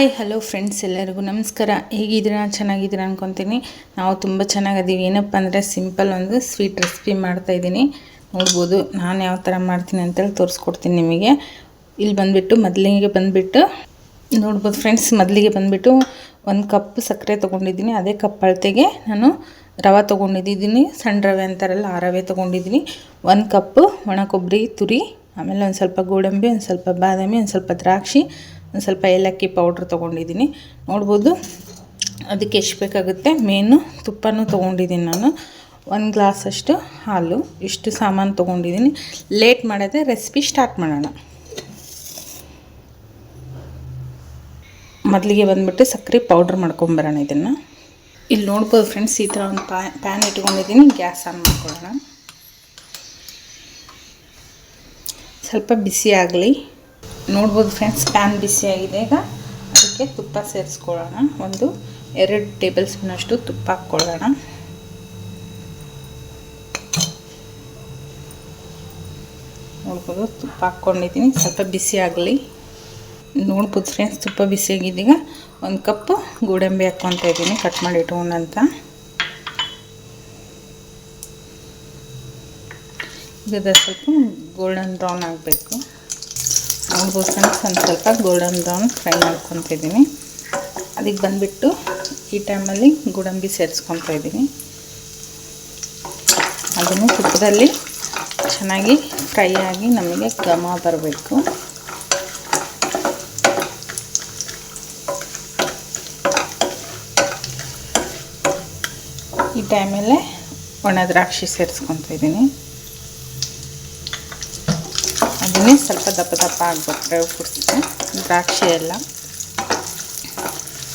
Hi hello friends ಎಲ್ಲರಿಗೂ ನಮಸ್ಕಾರ. ಹೇಗಿದ್ದೀರಾ? ಚೆನ್ನಾಗಿದ್ದೀರಾ ಅನ್ಕೊತೀನಿ. ನಾವು ತುಂಬ ಚೆನ್ನಾಗಿದ್ದೀವಿ. ಏನಪ್ಪ ಅಂದರೆ ಸಿಂಪಲ್ ಒಂದು ಸ್ವೀಟ್ ರೆಸಿಪಿ ಮಾಡ್ತಾಯಿದ್ದೀನಿ ನೋಡ್ಬೋದು ನಾನು ಯಾವ ಥರ ಮಾಡ್ತೀನಿ ಅಂತೇಳಿ ತೋರಿಸ್ಕೊಡ್ತೀನಿ ನಿಮಗೆ. ಇಲ್ಲಿ ಬಂದುಬಿಟ್ಟು ಮೊದಲಿಗೆ ಬಂದುಬಿಟ್ಟು, ನೋಡ್ಬೋದು ಫ್ರೆಂಡ್ಸ್ ಮೊದಲಿಗೆ ಬಂದುಬಿಟ್ಟು ಒಂದು ಕಪ್ ಸಕ್ಕರೆ ತೊಗೊಂಡಿದ್ದೀನಿ. ಅದೇ ಕಪ್ ಅಳತೆಗೆ ನಾನು ರವೆ ತೊಗೊಂಡಿದ್ದೀನಿ. ಸಣ್ಣ ರವೆ ಅಂತಾರಲ್ಲ, ಆ ರವೆ ತೊಗೊಂಡಿದ್ದೀನಿ. ಒಂದು ಕಪ್ಪು ಒಣ ಕೊಬ್ಬರಿ, ತುರಿ, ಆಮೇಲೆ ಒಂದು ಸ್ವಲ್ಪ ಗೋಡಂಬಿ, ಒಂದು ಸ್ವಲ್ಪ ಬಾದಾಮಿ, ಒಂದು ಸ್ವಲ್ಪ ದ್ರಾಕ್ಷಿ ಒಂದು ಸ್ವಲ್ಪ ಏಲಕ್ಕಿ ಪೌಡ್ರ್ ತೊಗೊಂಡಿದ್ದೀನಿ. ನೋಡ್ಬೋದು ಅದಕ್ಕೆ ಎಷ್ಟು ಬೇಕಾಗುತ್ತೆ? ಮೇನು, ತುಪ್ಪನೂ ತೊಗೊಂಡಿದ್ದೀನಿ ನಾನು. ಒಂದು ಗ್ಲಾಸಷ್ಟು ಹಾಲು. ಇಷ್ಟು ಸಾಮಾನು ತೊಗೊಂಡಿದ್ದೀನಿ. ಲೇಟ್ ಮಾಡೋದೇ ರೆಸಿಪಿ ಸ್ಟಾರ್ಟ್ ಮಾಡೋಣ. ಮೊದಲಿಗೆ ಬಂದುಬಿಟ್ಟು ಸಕ್ಕರೆ ಪೌಡ್ರ್ ಮಾಡ್ಕೊಂಬರೋಣ ಇದನ್ನು. ಇಲ್ಲಿ ನೋಡ್ಬೋದು ಫ್ರೆಂಡ್ಸ್, ಈ ಥರ ಒಂದು ಪ್ಯಾ, ಪ್ಯಾನ್ ಇಟ್ಕೊಂಡಿದ್ದೀನಿ. ಗ್ಯಾಸ್ ಆನ್ ಮಾಡ್ಕೊಳ್ಳೋಣ. ಸ್ವಲ್ಪ ಬಿಸಿ ಆಗಲಿ. ನೋಡ್ಬೋದು ಫ್ರೆಂಡ್ಸ್, ಪ್ಯಾನ್ ಬಿಸಿಯಾಗಿದೆ ಈಗ. ಅದಕ್ಕೆ ತುಪ್ಪ ಸೇರಿಸ್ಕೊಳ್ಳೋಣ. ಒಂದು ಎರಡು ಟೇಬಲ್ ಸ್ಪೂನಷ್ಟು ತುಪ್ಪ ಹಾಕ್ಕೊಳ್ಳೋಣ. ನೋಡ್ಬೋದು, ತುಪ್ಪ ಹಾಕ್ಕೊಂಡಿದ್ದೀನಿ. ಸ್ವಲ್ಪ ಬಿಸಿ ಆಗಲಿ. ನೋಡ್ಬೋದು ಫ್ರೆಂಡ್ಸ್, ತುಪ್ಪ ಬಿಸಿಯಾಗಿದ್ದೀಗ ಒಂದು ಕಪ್ ಗೋಡಂಬಿ ಹಾಕ್ಕೊತಾ ಇದ್ದೀನಿ, ಕಟ್ ಮಾಡಿ ಇಟ್ಕೊಂಡಂತ. ಈಗ ಸ್ವಲ್ಪ ಗೋಲ್ಡನ್ ಬ್ರೌನ್ ಆಗಬೇಕು. ಫ್ರೆಂಡ್ಸ್ ಒಂದು ಸ್ವಲ್ಪ ಗೋಲ್ಡನ್ ಬ್ರೌನ್ ಫ್ರೈ ಮಾಡ್ಕೊತಿದ್ದೀನಿ ಅದಕ್ಕೆ ಬಂದುಬಿಟ್ಟು ಈ ಟೈಮಲ್ಲಿ ಗೋಡಂಬಿ ಸೇರಿಸ್ಕೊತಾ ಇದ್ದೀನಿ. ಅದನ್ನು ತುಪ್ಪದಲ್ಲಿ ಚೆನ್ನಾಗಿ ಫ್ರೈ ಆಗಿ ನಮಗೆ ಘಮ ಬರಬೇಕು. ಈ ಟೈಮಲ್ಲೇ ಒಣ ದ್ರಾಕ್ಷಿ ಸೇರಿಸ್ಕೊತಾ ಇದ್ದೀನಿ. ಅದನ್ನೇ ಸ್ವಲ್ಪ ದಪ್ಪ ದಪ್ಪ ಡ್ರೈ ಫ್ರೂಟ್ಸ್ಗೆ ದ್ರಾಕ್ಷಿ ಎಲ್ಲ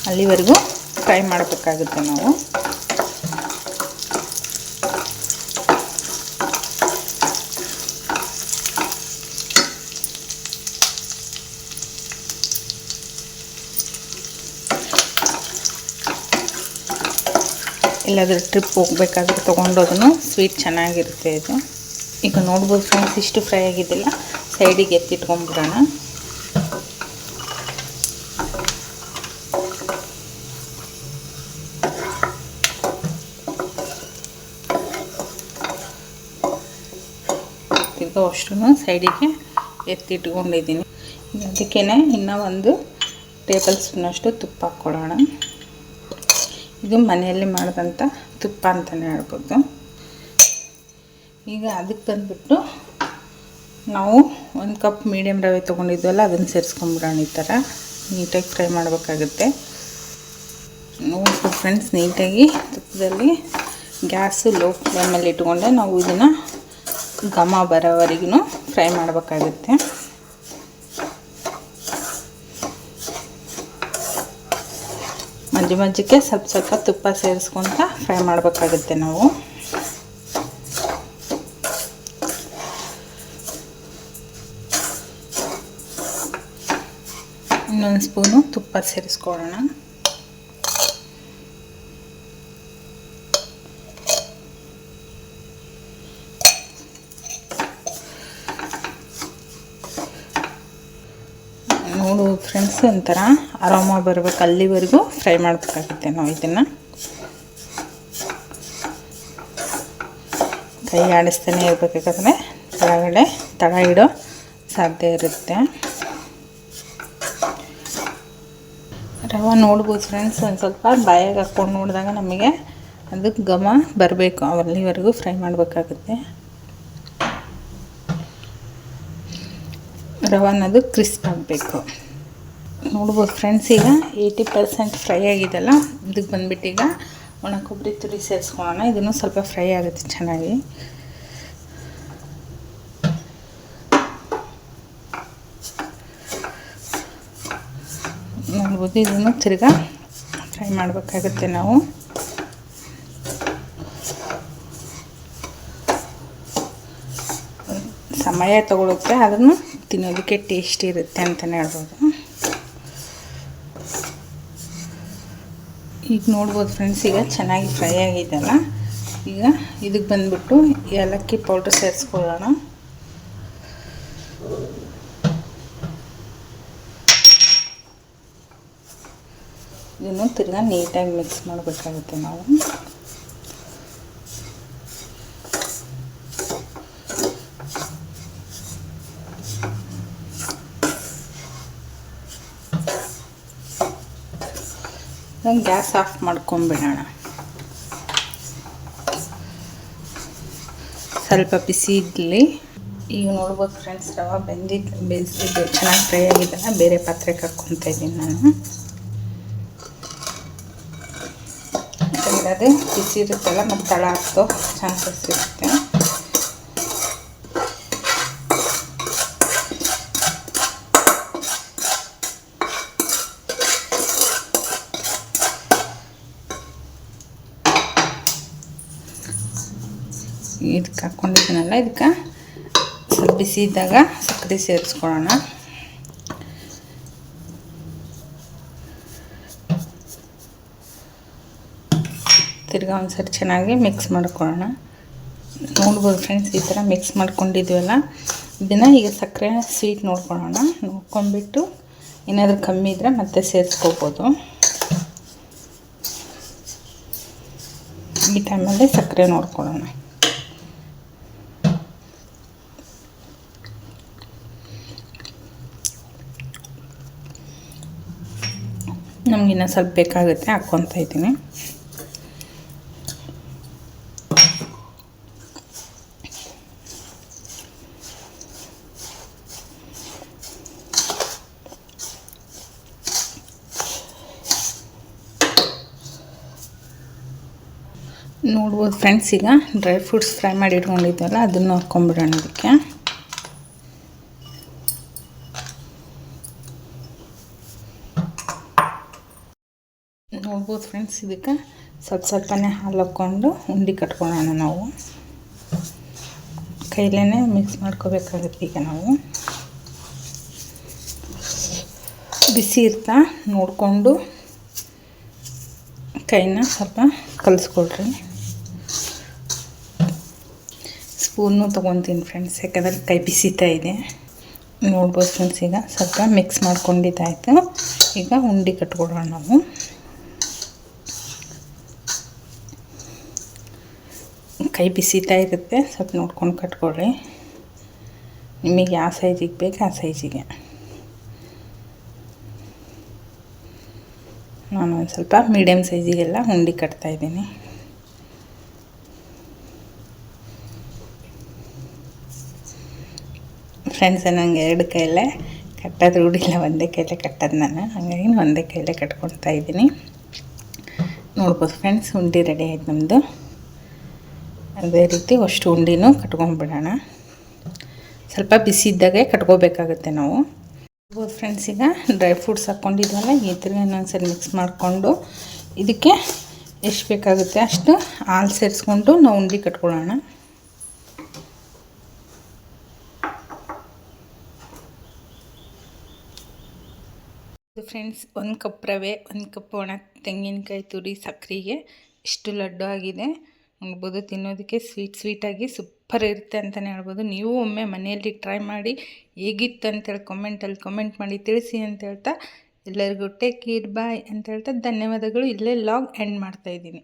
ಅಲ್ಲಿವರೆಗೂ ಫ್ರೈ ಮಾಡಬೇಕಾಗುತ್ತೆ ನಾವು. ಎಲ್ಲಾದರೂ ಟ್ರಿಪ್ ಹೋಗ್ಬೇಕಾದ್ರೆ ತೊಗೊಂಡೋದನ್ನು ಸ್ವೀಟ್ ಚೆನ್ನಾಗಿರುತ್ತೆ ಇದು. ಈಗ ನೋಡ್ಬೋದು ಫ್ರೆಂಡ್ಸ್, ಇಷ್ಟು ಫ್ರೈ ಆಗಿದ್ದಿಲ್ಲ. ಸೈಡಿಗೆ ಎತ್ತಿಟ್ಕೊಂಡ್ಬಿಡೋಣ ಈಗ ಅಷ್ಟು ಸೈಡಿಗೆ ಎತ್ತಿಟ್ಕೊಂಡಿದ್ದೀನಿ. ಅದಕ್ಕೇ ಇನ್ನೂ ಒಂದು ಟೇಬಲ್ ಸ್ಪೂನಷ್ಟು ತುಪ್ಪ ಹಾಕ್ಕೊಡೋಣ. ಇದು ಮನೆಯಲ್ಲಿ ಮಾಡಿದಂಥ ತುಪ್ಪ ಅಂತಲೇ ಹೇಳ್ಬೋದು. ಈಗ ಅದಕ್ಕೆ ಬಂದುಬಿಟ್ಟು ನಾವು ಒಂದು ಕಪ್ ಮೀಡಿಯಮ್ ರವೆ ತೊಗೊಂಡಿದ್ವಲ್ಲ, ಅದನ್ನು ಸೇರಿಸ್ಕೊಂಬಿಡೋಣ ಈ ಥರ. ನೀಟಾಗಿ ಫ್ರೈ ಮಾಡಬೇಕಾಗುತ್ತೆ. ನೋಡ್ಬೋದು ಫ್ರೆಂಡ್ಸ್ ನೀಟಾಗಿ ತುಪ್ಪದಲ್ಲಿ ಗ್ಯಾಸು ಲೋ ಫ್ಲೇಮಲ್ಲಿ ಇಟ್ಕೊಂಡೆ, ನಾವು ಇದನ್ನು ಘಮ ಬರೋವರೆಗೂ ಫ್ರೈ ಮಾಡಬೇಕಾಗುತ್ತೆ. ಮಜ್ಜಿ ಮಜ್ಜಿಗೆ ಸ್ವಲ್ಪ ಸ್ವಲ್ಪ ತುಪ್ಪ ಸೇರಿಸ್ಕೊತ ಫ್ರೈ ಮಾಡಬೇಕಾಗುತ್ತೆ ನಾವು. ಇನ್ನೊಂದು ಸ್ಪೂನು ತುಪ್ಪ ಸೇರಿಸ್ಕೊಳ್ಳೋಣ. ನೋಡು ಫ್ರೆಂಡ್ಸ್, ಒಂಥರ ಆರಾಮ ಬರಬೇಕು. ಅಲ್ಲಿವರೆಗೂ ಫ್ರೈ ಮಾಡಬೇಕಾಗುತ್ತೆ ನಾವು ಇದನ್ನು. ಕೈ ಆಡಿಸ್ತಾನೆ ಇರಬೇಕಾದ್ರೆ ಕೆಳಗಡೆ ತಡ ಇಡೋ ಸಾಧ್ಯ ಇರುತ್ತೆ ರವೆ ನೋಡ್ಬೋದು ಫ್ರೆಂಡ್ಸ್ ಒಂದು ಸ್ವಲ್ಪ ಬಾಯಾಗ ಹಾಕ್ಕೊಂಡು ನೋಡಿದಾಗ ನಮಗೆ ಅದಕ್ಕೆ ಘಮ ಬರಬೇಕು. ಅಲ್ಲಿವರೆಗೂ ಫ್ರೈ ಮಾಡಬೇಕಾಗುತ್ತೆ. ರವೆ ಅದು ಕ್ರಿಸ್ಪ್ ಆಗಬೇಕು. ನೋಡ್ಬೋದು ಫ್ರೆಂಡ್ಸ್ ಈಗ ಏಯ್ಟಿ ಪರ್ಸೆಂಟ್ ಫ್ರೈ ಆಗಿದೆಲ್ಲ. ಇದಕ್ಕೆ ಬಂದುಬಿಟ್ಟು ಈಗ ಒಣ ಕೊಬ್ಬರಿ ತುರಿ ಸೇರಿಸ್ಕೊಳ್ಳೋಣ. ಇದನ್ನು ಸ್ವಲ್ಪ ಫ್ರೈ ಆಗುತ್ತೆ ಚೆನ್ನಾಗಿ. ನೋಡ್ಬೋದು, ಇದನ್ನು ತಿರ್ಗಾ ಫ್ರೈ ಮಾಡಬೇಕಾಗುತ್ತೆ ನಾವು. ಸಮಯ ತಗೊಳುತ್ತೆ ಅದನ್ನು ತಿನ್ನೋದಕ್ಕೆ ಟೇಸ್ಟ್ ಇರುತ್ತೆ ಅಂತಲೇ ಹೇಳ್ಬೋದು. ಈಗ ನೋಡ್ಬೋದು ಫ್ರೆಂಡ್ಸ್ ಈಗ ಚೆನ್ನಾಗಿ ಫ್ರೈ ಆಗಿದೆಲ್ಲ ಈಗ ಇದಕ್ಕೆ ಬಂದುಬಿಟ್ಟು ಏಲಕ್ಕಿ ಪೌಡ್ರ್ ಸೇರಿಸ್ಕೊಳ್ಳೋಣ. ಇದನ್ನು ತಿರ್ಗಾ ನೀಟಾಗಿ ಮಿಕ್ಸ್ ಮಾಡಬೇಕಾಗುತ್ತೆ ನಾವು. ಗ್ಯಾಸ್ ಆಫ್ ಮಾಡ್ಕೊಂಬಿಡೋಣ. ಸ್ವಲ್ಪ ಬಿಸಿ ಇಡ್ಲಿ ಈಗ ನೋಡ್ಬೋದು ಫ್ರೆಂಡ್ಸ್ ರವೆ ಬೆಂದಿದ್ದು ಬೇಯಿಸಿದ್ದು ಚೆನ್ನಾಗಿ ಫ್ರೈ ಆಗಿದ್ದಲ್ಲ ಬೇರೆ ಪಾತ್ರೆಗೆ ಹಾಕ್ಕೊತಾ ಇದ್ದೀನಿ ನಾನು. ಅದು ಬಿಸಿ ಇರುತ್ತಲ್ಲ, ಮತ್ತು ತಳ ಹಾಕ್ತೋ ಚಾನ್ಸಸ್ ಇರುತ್ತೆ ಇದಕ್ಕೆ ಹಾಕ್ಕೊಂಡಿದ್ದೀನಲ್ಲ ಇದಕ್ಕೆ ಸ್ವಲ್ಪ ಬಿಸಿ ಇದ್ದಾಗ ಸಕ್ಕರೆ ಸೇರಿಸ್ಕೊಳ್ಳೋಣ. ತಿರ್ಗಾ ಒಂದ್ಸರಿ ಚೆನ್ನಾಗಿ ಮಿಕ್ಸ್ ಮಾಡ್ಕೊಳ್ಳೋಣ. ನೋಡ್ಬೋದು ಫ್ರೆಂಡ್ಸ್ ಈ ಥರ ಮಿಕ್ಸ್ ಮಾಡ್ಕೊಂಡಿದ್ವಲ್ಲ? ಇದನ್ನು ಈಗ ಸಕ್ಕರೆ ಸ್ವೀಟ್ ನೋಡ್ಕೊಳ್ಳೋಣ. ನೋಡ್ಕೊಂಡ್ಬಿಟ್ಟು ಏನಾದರೂ ಕಮ್ಮಿ ಇದ್ದರೆ ಮತ್ತೆ ಸೇರಿಸ್ಕೋಬೋದು. ಈ ಟೈಮಲ್ಲಿ ಸಕ್ಕರೆ ನೋಡ್ಕೊಳ್ಳೋಣ. ನಮಗಿನ್ನ ಸ್ವಲ್ಪ ಬೇಕಾಗುತ್ತೆ, ಹಾಕ್ಕೊತಾ ಇದ್ದೀನಿ. ನೋಡ್ಬೋದು ಫ್ರೆಂಡ್ಸ್, ಈಗ ಡ್ರೈ ಫ್ರೂಟ್ಸ್ ಫ್ರೈ ಮಾಡಿ ಇಟ್ಕೊಂಡಿದ್ವಲ್ಲ ಅದನ್ನು ಹಾಕ್ಕೊಂಬಿಡೋಣ ಇದಕ್ಕೆ ನೋಡ್ಬೋದು ಫ್ರೆಂಡ್ಸ್, ಇದಕ್ಕೆ ಸ್ವಲ್ಪ ಸ್ವಲ್ಪನೇ ಹಾಲು ಹಾಕ್ಕೊಂಡು ಉಂಡೆ ಕಟ್ಕೊಳ್ಳೋಣ ನಾವು. ಕೈಲೇ ಮಿಕ್ಸ್ ಮಾಡ್ಕೋಬೇಕಾಗುತ್ತೆ ಈಗ ನಾವು. ಬಿಸಿ ಇರ್ತಾ ನೋಡಿಕೊಂಡು ಕೈನ ಸ್ವಲ್ಪ ಕಲಿಸ್ಕೊಳ್ರಿ ಸ್ಪೂನು ತೊಗೊತೀನಿ ಫ್ರೆಂಡ್ಸ್ ಯಾಕಂದರೆ ಕೈ ಬಿಸಿತಾ ಇದೆ. ನೋಡ್ಬೋದು ಫ್ರೆಂಡ್ಸ್ ಈಗ ಸ್ವಲ್ಪ ಮಿಕ್ಸ್ ಮಾಡ್ಕೊಂಡಿದ್ದಾಯಿತು. ಈಗ ಉಂಡೆ ಕಟ್ಕೊಡೋಣ ನಾವು. ಕೈ ಬಿಸಿತಾ ಇರುತ್ತೆ, ಸ್ವಲ್ಪ ನೋಡ್ಕೊಂಡು ಕಟ್ಕೊಳ್ಳಿ. ನಿಮಗೆ ಯಾವ ಸೈಜಿಗೆ ಬೇಕು ಆ ಸೈಜಿಗೆ ನಾನು ಒಂದು ಸ್ವಲ್ಪ ಮೀಡಿಯಮ್ ಸೈಜಿಗೆಲ್ಲ ಉಂಡೆ ಕಟ್ತಾಯಿದ್ದೀನಿ ಫ್ರೆಂಡ್ಸ್ ನಂಗೆ ಎರಡು ಕೈಲೇ ಕಟ್ಟೋದು ರೂಢಿಲ್ಲ ಒಂದೇ ಕೈಲೇ ಕಟ್ಟೋದು ನಾನು. ಹಂಗಾಗಿ ಒಂದೇ ಕೈಲೇ ಕಟ್ಕೊಳ್ತಾ ಇದ್ದೀನಿ. ನೋಡ್ಬೋದು ಫ್ರೆಂಡ್ಸ್, ಉಂಡೆ ರೆಡಿ ಆಯ್ತು ನಮ್ಮದು ಅದೇ ರೀತಿ ಅಷ್ಟು ಉಂಡಿನೂ ಕಟ್ಕೊಂಡ್ಬಿಡೋಣ. ಸ್ವಲ್ಪ ಬಿಸಿ ಇದ್ದಾಗೆ ಕಟ್ಕೋಬೇಕಾಗುತ್ತೆ ನಾವು. ನೋಡ್ಬೋದು ಫ್ರೆಂಡ್ಸ್, ಈಗ ಡ್ರೈ ಫ್ರೂಟ್ಸ್ ಹಾಕ್ಕೊಂಡಿದ್ವಲ್ಲ, ಈ ಥರ ಇನ್ನೊಂದ್ಸರಿ ಮಿಕ್ಸ್ ಮಾಡಿಕೊಂಡು ಇದಕ್ಕೆ ಎಷ್ಟು ಬೇಕಾಗುತ್ತೆ ಅಷ್ಟು ಹಾಲು ಸೇರಿಸ್ಕೊಂಡು ನಾವು ಉಂಡೆ ಕಟ್ಕೊಳ್ಳೋಣ. ಫ್ರೆಂಡ್ಸ್ ಒಂದು ಕಪ್ ರವೆ, ಒಂದು ಕಪ್ ಒಣ ತೆಂಗಿನಕಾಯಿ ತುರಿ ಸಕ್ಕರೆಗೆ ಇಷ್ಟು ಲಡ್ಡು ಆಗಿದೆ. ನೋಡ್ಬೋದು ತಿನ್ನೋದಕ್ಕೆ ಸ್ವೀಟ್ ಸ್ವೀಟಾಗಿ ಸೂಪರ್ ಇರುತ್ತೆ ಅಂತಲೇ ಹೇಳ್ಬೋದು. ನೀವು ಒಮ್ಮೆ ಮನೆಯಲ್ಲಿ ಟ್ರೈ ಮಾಡಿ ಹೇಗಿತ್ತು ಅಂತೇಳಿ ಕಮೆಂಟಲ್ಲಿ ಕಮೆಂಟ್ ಮಾಡಿ ತಿಳಿಸಿ ಅಂತ ಹೇಳ್ತಾ, ಎಲ್ಲರಿಗೂ ಟೇಕ್ ಕೇರ್ ಬಾಯ್ ಅಂತ ಹೇಳ್ತಾ ಧನ್ಯವಾದಗಳು. ಇಲ್ಲೇ ಲಾಗ್ ಎಂಡ್ ಮಾಡ್ತಾಯಿದ್ದೀನಿ